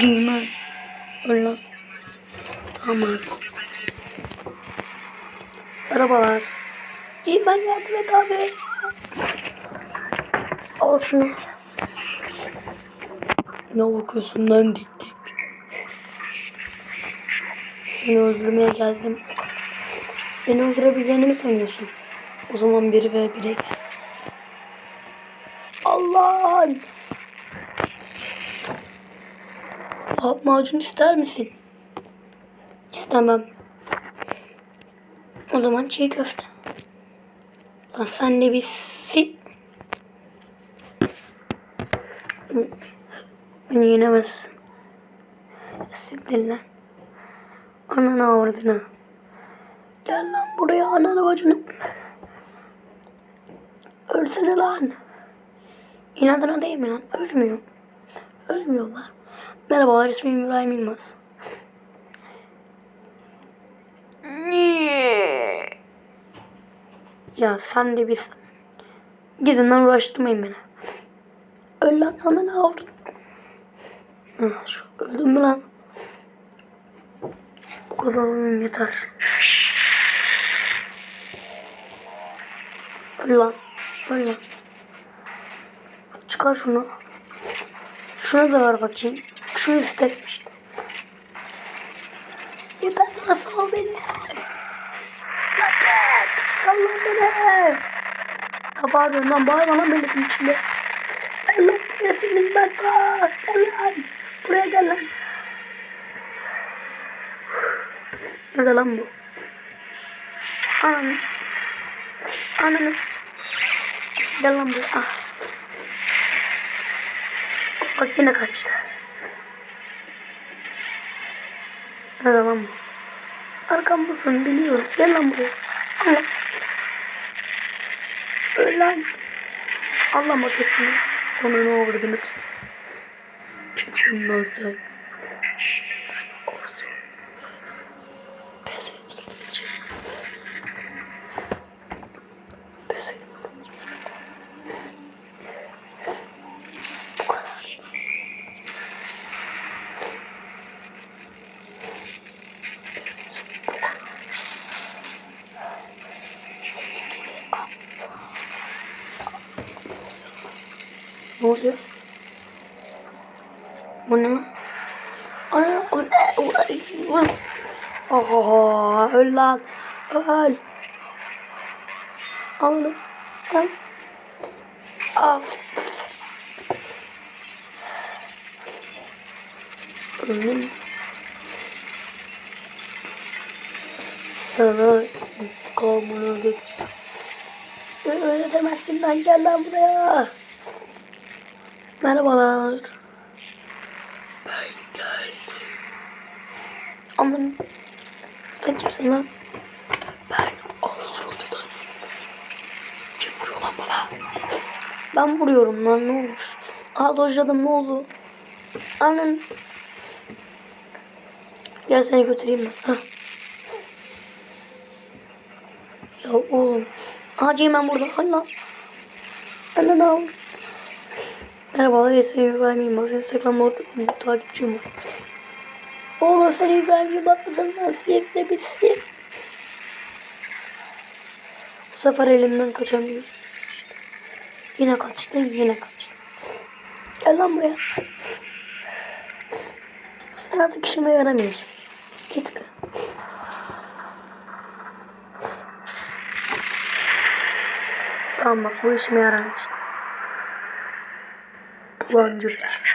Cimen. Öyle. Tamam. Merhabalar. Cimen yardım et abi. Al şunu. Ne bakıyorsun lan dik dik. Seni öldürmeye geldim. Beni öldürebileceğini mi sanıyorsun? O zaman biri ve bire gel. Hap macun ister misin? İstemem. O zaman çiğ köfte. Lan sen de bir sit. Beni yenemezsin. Siktir lan. Ananı avradını. Gel lan buraya ananı bacını. Ölsene lan. İnadına değil mi lan? Ölmüyor. Ölmüyorlar. Merhabalar ismim İbrahim Yılmaz. Ya sen de biz. Gidin lan uğraştırmayın beni. Öl lan avradını. Hah, şu öldüm mü lan? Bu kadar oyun yeter. Öl lan. Öl lan. Çıkar şunu. Şunu da ver bakayım. Şunu isterim işte. Yeter sal beni. Roket. Sallan beni. Ya bağırıyorsun lan bağırma lan milletin içinde. Gel lan buraya senin ben ta. Gel lan. Buraya gel lan. Nerede lan bu? Ananı. Ananı. Gel lan buraya. Ah. Bak yine kaçtı. Nerede lan bu? Arkamdasın biliyorum. Gel lan buraya. Allah. Öl lan. Allah bak şunu. Ona ne oldu sen? Kimsin lan sen? Olsun. Pes et. Pes et. Bu kadar. Ne oluyor? Bu ne? Ana, o ne? O ne? Oho, öl lan. Öl. Al onu. Al. Al. Ölüm. Sana intikamını ödeteceğim. Öyle demezsin lan gel buraya. Merhabalar. Ben geldim. Aman. Sen kimsin lan? Ben Astro'dan. Kim vuruyor lan bana? Ben vuruyorum lan ne olmuş? Aa dojladım ne oldu? Anan. Gel seni götüreyim ben. Hah. Ya oğlum. Hacı ben burada. Hadi lan. Hadi lan. Merhabalar ismim İbrahim Yılmaz. Instagram'da bir takipçim var. Oğlum sen İbrahim Yılmaz mısın lan? Siyasete bitsin. Bu sefer elimden kaçamıyoruz. Yine kaçtın yine kaçtın. Gel lan buraya. Sen artık işime yaramıyorsun. Git be. Tamam bak bu işime yarar işte. Bulancır için.